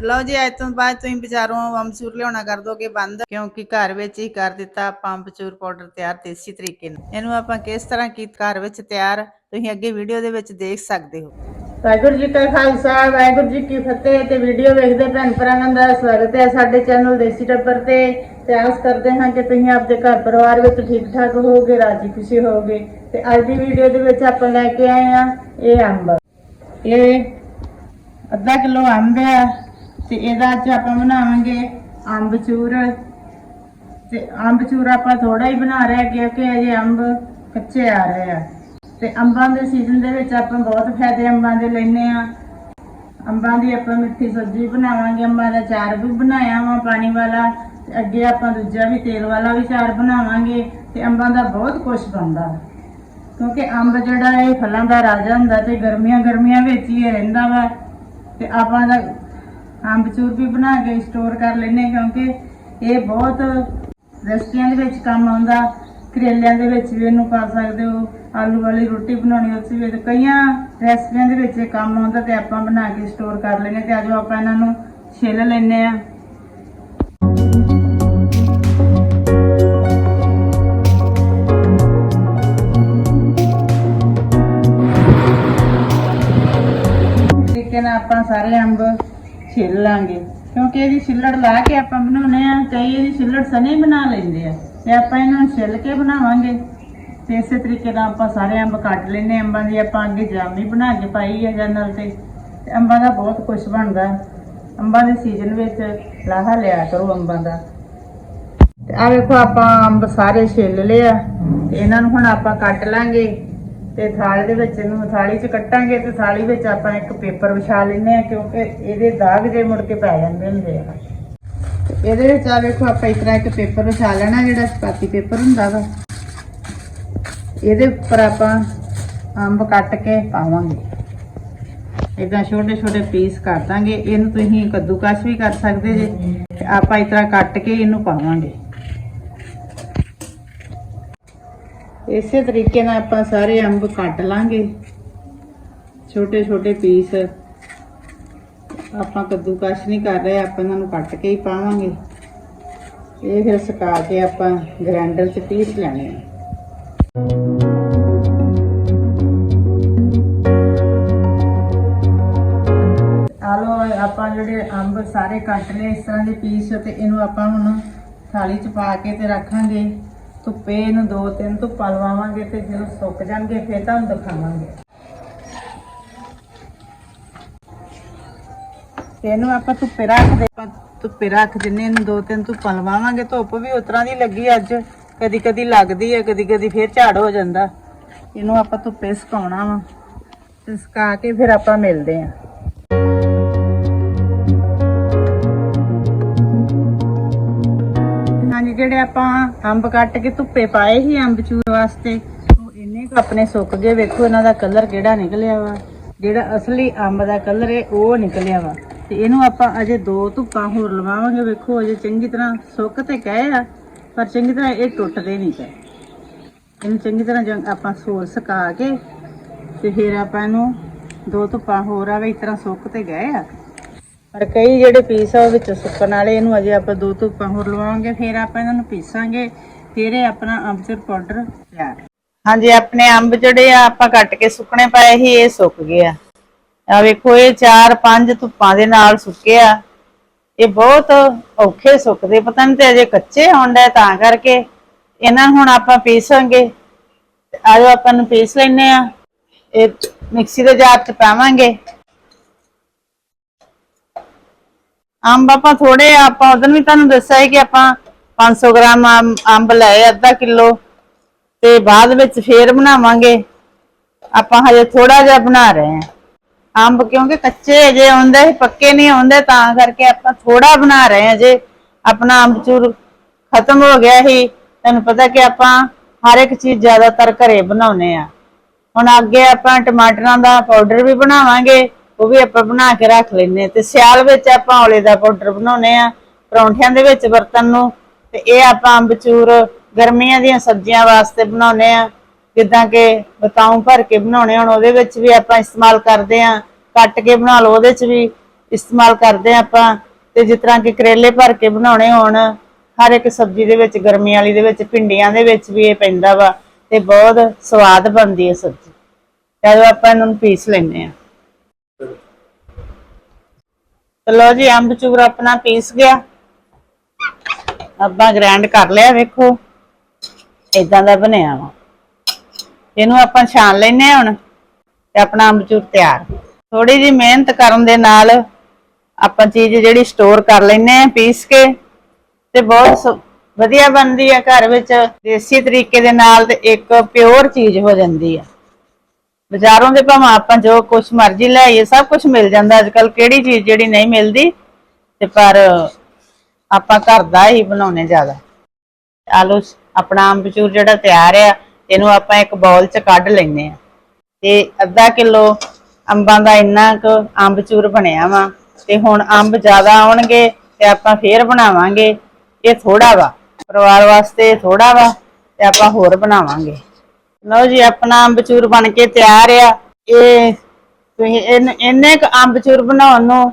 ਲਓ ਜੀ, ਅੱਜ ਤੋਂ ਬਾਅਦ ਤੁਸੀਂ ਬਾਜ਼ਾਰੋਂ ਅੰਬਚੂਰ ਲਿਆਉਣਾ ਕਰ ਦੋਗੇ ਬੰਦ, ਕਿਉਂਕਿ ਘਰ ਵਿੱਚ ਹੀ ਕਰ ਦਿੱਤਾ ਆਪਾਂ ਅੰਬਚੂਰ ਪਾਊਡਰ ਤਿਆਰ ਦੇਸੀ ਤਰੀਕੇ ਨਾਲ। ਇਹਨੂੰ ਆਪਾਂ ਕਿਸ ਤਰ੍ਹਾਂ ਕੀਤਾ ਘਰ ਵਿੱਚ ਤਿਆਰ ਤੁਸੀਂ ਅੱਗੇ ਵੀਡੀਓ ਦੇ ਵਿੱਚ ਦੇਖ ਸਕਦੇ ਹੋ। ਵਾਹਿਗੁਰੂ ਜੀ ਕਾ ਖਾਲਸਾ, ਵਾਹਿਗੁਰੂ ਜੀ ਕੀ ਫਤਿਹ ਤੇ ਵੀਡੀਓ ਵੇਖਦੇ ਭੈਣ ਭਰਾਵਾਂ ਦਾ ਸਵਾਗਤ ਹੈ ਸਾਡੇ ਚੈਨਲ ਦੇਸੀ ਟੱਬਰ ਤੇ। ਤੇ ਆਸ ਕਰਦੇ ਹਾਂ ਕਿ ਤੁਸੀਂ ਆਪਦੇ ਘਰ ਪਰਿਵਾਰ ਵਿੱਚ ਠੀਕ ਠਾਕ ਹੋਵੋਗੇ, ਰਾਜੀ ਖੁਸ਼ੀ ਹੋਵੋਗੇ। ਤੇ ਅੱਜ ਦੀ ਵੀਡੀਓ ਦੇ ਵਿੱਚ ਆਪਾਂ ਲੈ ਕੇ ਆਏ ਆ ਇਹ ਅੰਬ। ਇਹ ਅੱਧਾ ਕਿਲੋ ਅੰਬ ਹੈ ਤੇ ਇਹਦਾ ਅੱਜ ਆਪਾਂ ਬਣਾਵਾਂਗੇ ਅੰਬ ਚੂਰ। ਤੇ ਅੰਬ ਚੂਰ ਆਪਾਂ ਥੋੜਾ ਹੀ ਬਣਾ ਰਹੇ ਕਿਉਂਕਿ ਅਜੇ ਅੰਬ ਕੱਚੇ ਆ ਰਹੇ ਆ। ਤੇ ਅੰਬਾਂ ਦੇ ਸੀਜ਼ਨ ਦੇ ਵਿੱਚ ਆਪਾਂ ਬਹੁਤ ਫਾਇਦੇ ਅੰਬਾਂ ਦੇ ਲੈਨੇ ਆ। ਅੰਬਾਂ ਦੀ ਆਪਾਂ ਮਿੱਠੀ ਸਬਜ਼ੀ ਬਣਾਵਾਂਗੇ, ਅੰਬਾਂ ਦਾ ਚਾਰ ਵੀ ਬਣਾਇਆ ਵਾ ਪਾਣੀ ਵਾਲਾ। ਤੇ ਅੱਗੇ ਆਪਾਂ ਦੂਜਾ ਵੀ ਤੇਲ ਵਾਲਾ ਵੀ ਚਾਰ ਬਣਾਵਾਂਗੇ ਤੇ ਅੰਬਾਂ ਦਾ ਬਹੁਤ ਕੁਝ ਬਣਦਾ। ਕਿਉਂਕਿ ਅੰਬ ਜਿਹੜਾ ਇਹ ਫਲਾਂ ਦਾ ਰਾਜਾ ਹੁੰਦਾ ਤੇ ਗਰਮੀਆਂ ਗਰਮੀਆਂ ਵਿੱਚ ਹੀ ਰਹਿੰਦਾ ਵਾ। ਤੇ ਆਪਾਂ ਦਾ ਅੰਬ ਚੂਰ ਵੀ ਬਣਾ ਕੇ ਸਟੋਰ ਕਰ ਲੈਨੇ ਕਿਉਂਕਿ ਇਹ ਬਹੁਤ ਰੈਸਪੀਆਂ ਦੇ ਵਿੱਚ ਕੰਮ ਆਉਂਦਾ, ਕਰੇਲਿਆਂ ਦੇ ਵਿੱਚ ਵੀ ਇਹਨੂੰ ਪਾ ਸਕਦੇ ਹੋ, ਆਲੂ ਵਾਲੀ ਰੋਟੀ ਬਣਾਉਣੀ ਉਸ ਵਿੱਚ ਕਈਆਂ ਰੈਸਪੀਆਂ ਦੇ ਵਿੱਚ ਇਹ ਕੰਮ ਆਉਂਦਾ ਤੇ ਆਪਾਂ ਬਣਾ ਕੇ ਸਟੋਰ ਕਰ ਲੈਨੇ ਤੇ ਆਜੋ ਆਪਾਂ ਇਹਨਾਂ ਨੂੰ ਛਿੱਲ ਲੈਨੇ ਆ ਤਰੀਕੇ ਨਾਲ ਆਪਾਂ ਸਾਰੇ ਅੰਬ ਛਿੱਲ ਲਾਂਗੇ ਕਿਉਂਕਿ ਇਹਦੀ ਛਿੱਲੜ ਲਾ ਕੇ ਆਪਾਂ ਬਣਾਉਨੇ ਆ, ਕਈ ਇਹਦੀ ਛਿੱਲੜ ਸਨੇ ਬਣਾ ਲੈਂਦੇ ਆ ਤੇ ਆਪਾਂ ਇਹਨਾਂ ਨੂੰ ਛਿੱਲ ਕੇ ਬਣਾਵਾਂਗੇ। ਤੇ ਇਸੇ ਤਰੀਕੇ ਨਾਲ ਆਪਾਂ ਸਾਰੇ ਅੰਬ ਕੱਟ ਲੈਨੇ ਅੰਬਾਂ ਦੀ ਆਪਾਂ ਅੱਗੇ ਜਾਮੀ ਬਣਾ ਕੇ ਪਾਈ ਹੈ ਜਨਰਲ ਤੇ ਤੇ ਅੰਬਾਂ ਦਾ ਬਹੁਤ ਕੁਝ ਬਣਦਾ। ਅੰਬਾਂ ਦੇ ਸੀਜ਼ਨ ਵਿੱਚ ਲਾਹਾ ਲਿਆ ਕਰੋ ਅੰਬਾਂ ਦਾ। ਤੇ ਆ ਵੇਖੋ ਆਪਾਂ ਅੰਬ ਸਾਰੇ ਛਿੱਲ ਲਿਆ ਤੇ ਇਹਨਾਂ ਨੂੰ ਹੁਣ ਆਪਾਂ ਕੱਟ ਲਾਂਗੇ। ਤੇ ਥਾਲੀ ਦੇ ਵਿੱਚ ਇਹਨੂੰ ਥਾਲੀ 'ਚ ਕੱਟਾਂਗੇ ਤੇ ਥਾਲੀ ਵਿੱਚ ਆਪਾਂ ਇੱਕ ਪੇਪਰ ਵਿਛਾ ਲੈਨੇ ਆ ਕਿਉਂਕਿ ਇਹਦੇ ਦਾਗ ਜੇ ਮੁੜ ਕੇ ਪੈ ਜਾਂਦੇ ਹੁੰਦੇ ਆ। ਇਹਦੇ ਵਿੱਚ ਆ ਵੇਖੋ ਆਪਾਂ ਇਸ ਤਰ੍ਹਾਂ ਇੱਕ ਪੇਪਰ ਵਿਛਾ ਲੈਣਾ ਜਿਹੜਾ ਸਪਾਤੀ ਪੇਪਰ ਹੁੰਦਾ ਵਾ। ਇਹਦੇ ਉੱਪਰ ਆਪਾਂ ਅੰਬ ਕੱਟ ਕੇ ਪਾਵਾਂਗੇ। ਇਦਾਂ ਛੋਟੇ ਛੋਟੇ ਪੀਸ ਕਰ ਦਾਂਗੇ। ਇਹਨੂੰ ਤੁਸੀਂ ਕੱਦੂਕਸ ਵੀ ਕਰ ਸਕਦੇ ਜੇ। ਆਪਾਂ ਇਸ ਤਰ੍ਹਾਂ ਕੱਟ ਕੇ ਇਹਨੂੰ ਪਾਵਾਂਗੇ। ਇਸੇ ਤਰੀਕੇ ਨਾਲ ਆਪਾਂ ਸਾਰੇ ਅੰਬ ਕੱਟ ਲਾਂਗੇ। ਛੋਟੇ ਛੋਟੇ ਪੀਸ। ਆਪਾਂ ਕੱਦੂਕਸ ਨਹੀਂ ਕਰ ਰਹੇ, ਆਪਾਂ ਇਹਨਾਂ ਨੂੰ ਕੱਟ ਕੇ ਹੀ ਪਾਵਾਂਗੇ। ਇਹ ਫਿਰ ਸੁਕਾ ਕੇ ਆਪਾਂ ਗ੍ਰਾਈਂਡਰ 'ਚ ਪੀਸ ਲੈਣੇ ਆ। ਆਲੋ ਆਪਾਂ ਜਿਹੜੇ ਅੰਬ ਸਾਰੇ ਕੱਟ ਲਏ, ਇਸ ਤਰ੍ਹਾਂ ਦੇ ਪੀਸ ਤੇ ਇਹਨੂੰ ਆਪਾਂ ਹੁਣ ਥਾਲੀ 'ਚ ਪਾ ਕੇ ਤੇ ਰੱਖਾਂਗੇ। ਧੁੱਪੇ ਇਹਨੂੰ ਦੋ ਤਿੰਨ ਧੁੱਪਾਂ ਲਵਾਵਾਂਗੇ ਤੇ ਜਦੋਂ ਸੁੱਕ ਜਾਣਗੇ ਫਿਰ ਤੁਹਾਨੂੰ ਦਿਖਾਵਾਂਗੇ। ਇਹਨੂੰ ਆਪਾਂ ਧੁੱਪੇ ਰੱਖਦੇ ਆਪਾਂ ਧੁੱਪੇ ਰੱਖ ਦਿੰਨੇ ਇਹਨੂੰ ਦੋ ਤਿੰਨ ਧੁੱਪਾਂ ਲਵਾਵਾਂਗੇ ਧੁੱਪ ਵੀ ਉਸ ਤਰ੍ਹਾਂ ਦੀ ਲੱਗੀ ਅੱਜ। ਕਦੀ ਕਦੀ ਲੱਗਦੀ ਹੈ ਕਦੀ ਕਦੀ ਫਿਰ ਝਾੜ ਹੋ ਜਾਂਦਾ। ਇਹਨੂੰ ਆਪਾਂ ਧੁੱਪੇ ਸੁਕਾਉਣਾ ਵਾ। ਤੇ ਸੁਕਾ ਕੇ ਫਿਰ ਆਪਾਂ ਮਿਲਦੇ ਆਂ। ਜਿਹੜੇ ਆਪਾਂ ਅੰਬ ਕੱਟ ਕੇ ਧੁੱਪੇ ਪਾਏ ਸੀ ਅੰਬ ਚੂਰ ਵਾਸਤੇ, ਉਹ ਇੰਨੇ ਕੁ ਆਪਣੇ ਸੁੱਕ ਗਏ, ਵੇਖੋ ਇਹਨਾਂ ਦਾ ਕਲਰ ਕਿਹੜਾ ਨਿਕਲਿਆ ਵਾ। ਜਿਹੜਾ ਅਸਲੀ ਅੰਬ ਦਾ ਕਲਰ ਹੈ ਉਹ ਨਿਕਲਿਆ ਵਾ। ਤੇ ਇਹਨੂੰ ਆਪਾਂ ਅਜੇ ਦੋ ਧੁੱਪਾਂ ਹੋਰ ਲਵਾਵਾਂਗੇ, ਵੇਖੋ ਅਜੇ ਚੰਗੀ ਤਰ੍ਹਾਂ ਸੁੱਕ ਤੇ ਗਏ ਆ, ਪਰ ਚੰਗੀ ਤਰ੍ਹਾਂ ਇਹ ਟੁੱਟਦੇ ਨਹੀਂ ਪਏ। ਇਹਨੂੰ ਚੰਗੀ ਤਰ੍ਹਾਂ ਜੰ- ਆਪਾਂ ਸੋਲ ਸੁਕਾ ਕੇ ਤੇ ਫਿਰ ਆਪਾਂ ਇਹਨੂੰ ਦੋ ਧੁੱਪਾਂ ਹੋਰ ਆਵੇ ਇਸ ਤਰ੍ਹਾਂ ਸੁੱਕ ਤੇ ਗਏ ਆ। ਪਰ ਕਈ ਜਿਹੜੇ ਪੀਸ ਆ, ਉਹ ਵਿੱਚ ਸੁੱਕਣ ਵਾਲੇ, ਇਹਨੂੰ ਅਜੇ ਆਪਾਂ ਦੋ ਧੁੱਪਾਂ ਹੋਰ ਲਵਾਵਾਂਗੇ ਫਿਰ ਆਪਾਂ ਇਹਨਾਂ ਨੂੰ ਪੀਸਾਂਗੇ, ਫਿਰ ਇਹ ਆਪਣਾ ਅੰਬਚੂਰ ਪਾਊਡਰ ਤਿਆਰ। ਹਾਂਜੀ, ਆਪਣੇ ਅੰਬ ਜਿਹੜੇ ਆ, ਆਪਾਂ ਕੱਟ ਕੇ ਸੁੱਕਣੇ ਪਏ ਸੀ, ਇਹ ਸੁੱਕ ਗਏ ਆ। ਆ ਵੇਖੋ, ਇਹ 4-5 ਧੁੱਪਾਂ ਦੇ ਨਾਲ ਸੁੱਕੇ ਆ। ਇਹ ਬਹੁਤ ਔਖੇ ਸੁੱਕਦੇ, ਪਤਾ ਨਹੀਂ ਤੇ ਅਜੇ ਕੱਚੇ ਹੁੰਦੇ ਤਾਂ ਕਰਕੇ ਇਹਨਾਂ ਨੂੰ ਹੁਣ ਆਪਾਂ ਪੀਸਾਂਗੇ। ਆਜੋ, ਆਪਾਂ ਨੂੰ ਪੀਸ ਲੈਨੇ ਆ। ਇਹ ਮਿਕਸੀ ਦੇ ਜਾਰ 'ਚ ਪਾਵਾਂਗੇ। ਅੰਬ ਆਪਾਂ ਥੋੜੇ ਆਪਾਂ ਉਦੋਂ ਵੀ ਤੁਹਾਨੂੰ ਦੱਸਿਆ ਸੀ ਕਿ ਆਪਾਂ 500 ਗ੍ਰਾਮ ਅੰਬ- ਅੰਬ ਲਏ, ਅੱਧਾ ਕਿਲੋ ਤੇ ਬਾਅਦ ਵਿੱਚ ਫੇਰ ਬਣਾਵਾਂਗੇ। ਆਪਾਂ ਹਜੇ ਥੋੜਾ ਜਿਹਾ ਬਣਾ ਰਹੇ ਹਾਂ। ਅੰਬ ਕਿਉਂਕਿ ਕੱਚੇ ਅਜੇ ਆਉਂਦੇ ਸੀ, ਪੱਕੇ ਨਹੀਂ ਆਉਂਦੇ, ਤਾਂ ਕਰਕੇ ਆਪਾਂ ਥੋੜਾ ਬਣਾ ਰਹੇ ਹਾਂ। ਜੇ ਆਪਣਾ ਅੰਬਚੂਰ ਖਤਮ ਹੋ ਗਿਆ ਸੀ, ਤੁਹਾਨੂੰ ਪਤਾ ਕਿ ਆਪਾਂ ਹਰ ਇੱਕ ਚੀਜ਼ ਜ਼ਿਆਦਾਤਰ ਘਰੇ ਬਣਾਉਨੇ ਆ ਹੁਣ ਅੱਗੇ ਆਪਾਂ ਟਮਾਟਰਾਂ ਦਾ ਪਾਊਡਰ ਵੀ ਬਣਾਵਾਂਗੇ। ਉਹ ਵੀ ਆਪਾਂ ਬਣਾ ਕੇ ਰੱਖ ਲੈਨੇ ਤੇ ਸਿਆਲ ਵਿੱਚ ਆਪਾਂ ਔਲੇ ਦਾ ਪਾਊਡਰ ਬਣਾਉਨੇ ਆ ਪਰੌਂਠਿਆਂ ਦੇ ਵਿੱਚ ਵਰਤਨ ਨੂੰ। ਤੇ ਇਹ ਆਪਾਂ ਅੰਬਚੂਰ ਗਰਮੀਆਂ ਦੀਆਂ ਸਬਜ਼ੀਆਂ ਵਾਸਤੇ ਬਣਾਉਨੇ ਆ ਜਿੱਦਾਂ ਕਿ ਬਤਾਉ ਭਰ ਕੇ ਬਣਾਉਣੇ, ਹੁਣ ਉਹਦੇ ਵਿੱਚ ਵੀ ਆਪਾਂ ਇਸਤੇਮਾਲ ਕਰਦੇ ਆ ਕੱਟ ਕੇ ਬਣਾ ਲਓ, ਉਹਦੇ ਚ ਵੀ ਇਸਤੇਮਾਲ ਕਰਦੇ ਹਾਂ ਆਪਾਂ। ਤੇ ਜਿਸ ਤਰ੍ਹਾਂ ਕਿ ਕਰੇਲੇ ਭਰ ਕੇ ਬਣਾਉਣੇ ਹੋਣ, ਹਰ ਇੱਕ ਸਬਜ਼ੀ ਦੇ ਵਿੱਚ, ਗਰਮੀ ਵਾਲੀ ਦੇ ਵਿੱਚ, ਭਿੰਡੀਆਂ ਦੇ ਵਿੱਚ ਵੀ ਇਹ ਪੈਂਦਾ ਵਾ। ਤੇ ਬਹੁਤ ਸਵਾਦ ਬਣਦੀ ਹੈ ਸਬਜ਼ੀ। ਜਦੋਂ ਆਪਾਂ ਇਹਨਾਂ ਨੂੰ ਪੀਸ ਲੈਂਦੇ ਆ ਚਲੋ ਜੀ, ਅੰਬ ਚੂਰ ਆਪਣਾ ਪੀਸ ਗਿਆ। ਆਪਾਂ ਗ੍ਰਾਈਂਡ ਕਰ ਲਿਆ, ਵੇਖੋ। ਇਦਾਂ ਦਾ ਬਣਿਆ ਵਾ। ਇਹਨੂੰ ਆਪਾਂ ਛਾਣ ਲੈਨੇ ਹੁਣ ਤੇ ਆਪਣਾ ਅੰਬਚੂਰ ਤਿਆਰ। ਥੋੜੀ ਜੀ ਮਿਹਨਤ ਕਰਨ ਦੇ ਨਾਲ ਆਪਾਂ ਚੀਜ਼ ਜਿਹੜੀ ਸਟੋਰ ਕਰ ਲੈਨੇ ਆ ਪੀਸ ਕੇ ਤੇ ਬਹੁਤ ਵਧੀਆ ਬਣਦੀ ਆ ਘਰ ਵਿੱਚ। ਦੇਸੀ ਤਰੀਕੇ ਦੇ ਨਾਲ ਤੇ ਇੱਕ ਪਿਓਰ ਚੀਜ਼ ਹੋ ਜਾਂਦੀ ਆ। ਬਾਜ਼ਾਰੋਂ ਦੇ ਭਾਵੇਂ ਆਪਾਂ ਜੋ ਕੁਛ ਮਰਜ਼ੀ ਲੈ ਆਈਏ ਸਭ ਕੁਝ ਮਿਲ ਜਾਂਦਾ ਅੱਜ ਕੱਲ ਕਿਹੜੀ ਚੀਜ਼ ਜਿਹੜੀ ਨਹੀਂ ਮਿਲਦੀ, ਤੇ ਪਰ ਆਪਾਂ ਘਰ ਦਾ ਹੀ ਬਣਾਉਨੇ ਜ਼ਿਆਦਾ। ਆਲੂ ਸ- ਆਪਣਾ ਅੰਬਚੂਰ ਜਿਹੜਾ ਤਿਆਰ ਆ, ਇਹਨੂੰ ਆਪਾਂ ਇੱਕ ਬਾਉਲ 'ਚ ਕੱਢ ਲੈਨੇ ਆ ਤੇ ਅੱਧਾ ਕਿਲੋ ਅੰਬਾਂ ਦਾ ਇੰਨਾ ਕੁ ਅੰਬਚੂਰ ਬਣਿਆ ਵਾ, ਤੇ ਹੁਣ ਅੰਬ ਜ਼ਿਆਦਾ ਆਉਣਗੇ, ਤੇ ਆਪਾਂ ਫੇਰ ਬਣਾਵਾਂਗੇ। ਇਹ ਥੋੜਾ ਵਾ, ਪਰਿਵਾਰ ਵਾਸਤੇ ਥੋੜਾ ਵਾ, ਤੇ ਆਪਾਂ ਹੋਰ ਬਣਾਵਾਂਗੇ। ਲਓ ਜੀ, ਆਪਣਾ ਅੰਬਚੂਰ ਬਣ ਕੇ ਤਿਆਰ ਆ। ਇਹ ਤੁਸੀਂ ਇਹਨ- ਇੰਨੇ ਅੰਬਚੂਰ ਬਣਾਉਣ ਨੂੰ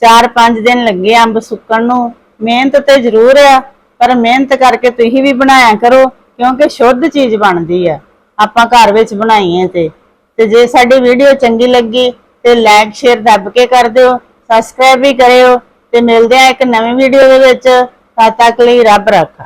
4-5 ਦਿਨ ਲੱਗੇ ਅੰਬ ਸੁੱਕਣ ਨੂੰ। ਮਿਹਨਤ ਤੇ ਜ਼ਰੂਰ ਆ, ਪਰ ਮਿਹਨਤ ਕਰਕੇ ਤੁਸੀਂ ਵੀ ਬਣਾਇਆ ਕਰੋ, ਕਿਉਂਕਿ ਸ਼ੁੱਧ ਚੀਜ਼ ਬਣਦੀ ਆ। ਆਪਾਂ ਘਰ ਵਿੱਚ ਬਣਾਈਏ ਤੇ। ਤੇ ਜੇ ਸਾਡੀ ਵੀਡੀਓ ਚੰਗੀ ਲੱਗੀ, ਤੇ ਲਾਈਕ, ਸ਼ੇਅਰ ਦੱਬ ਕੇ ਕਰ ਦਿਓ, ਸਬਸਕ੍ਰਾਈਬ ਵੀ ਕਰਿਓ, ਤੇ ਮਿਲਦੇ ਆ ਇੱਕ ਨਵੀਂ ਵੀਡੀਓ ਦੇ ਵਿੱਚ। ਤਦ ਤੱਕ ਲਈ ਰੱਬ ਰੱਖਾ।